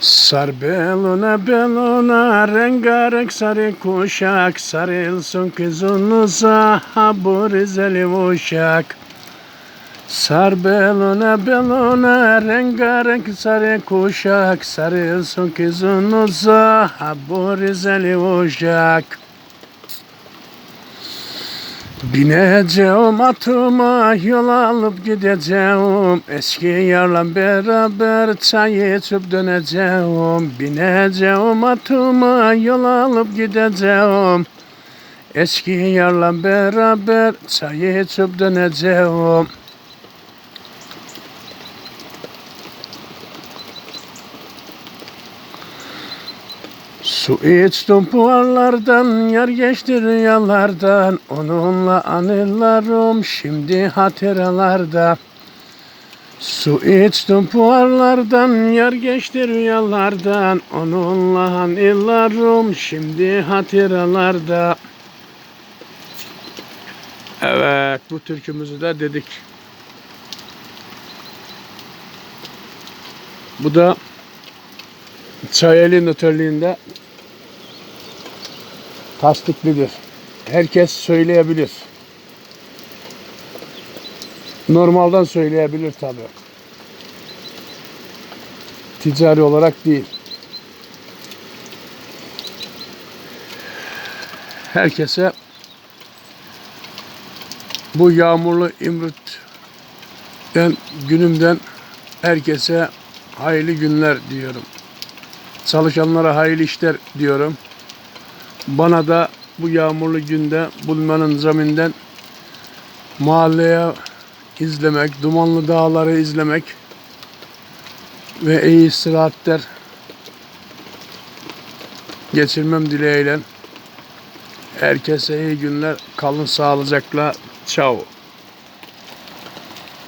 Sar belona belona rengarenk sarı kuşak sarılsın kızınıza ha bu Rizeli uşak. Sar belona belona rengarenk sarı kuşak sarılsın kızınıza ha bu Rizeli uşak. Bineceğim atıma yol alıp gideceğim. Eski yarla beraber çay içip döneceğim. Bineceğim atıma yol alıp gideceğim. Eski yarla beraber çay içip döneceğim Su içtim puarlardan, yer geçti rüyalardan. Onunla anılarım şimdi hatıralarda. Su içtim puarlardan, yer geçti rüyalardan. Onunla anılarım şimdi hatıralarda. Evet bu türkümüzü de dedik. Bu da Çayeli notörlüğünde tasdiklidir. Herkes söyleyebilir. Normalden söyleyebilir tabi. Ticari olarak değil. Herkese bu yağmurlu İmrüt'ten günümden herkese hayırlı günler diyorum. Çalışanlara hayırlı işler diyorum. Bana da bu yağmurlu günde bulmanın zaminden mahalleye izlemek, dumanlı dağları izlemek ve iyi istirahatler geçirmem dileğiyle. Herkese iyi günler. Kalın sağlıcakla. Ciao.